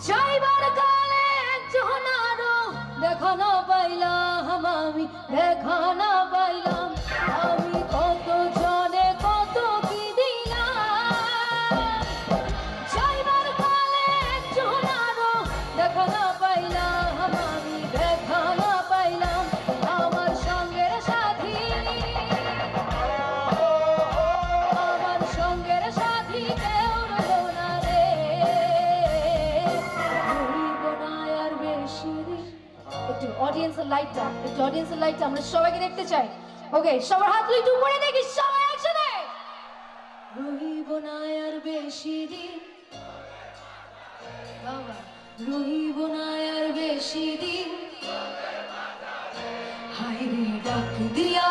যাইবার কালে একজন আরও দেখো না পাইলাম আমি দেখো না লাইটটা একটু অডিয়েন্সের লাইটটা আমরা সবাইকে দেখতে চাই। ওকে সবার হাত একটু উপরে দেখি, সবাই একসাথে। রহিব না আর বেশি দিন। বাবা, রহিব না আর বেশি দিন। হায় রে, ডাক দিয়া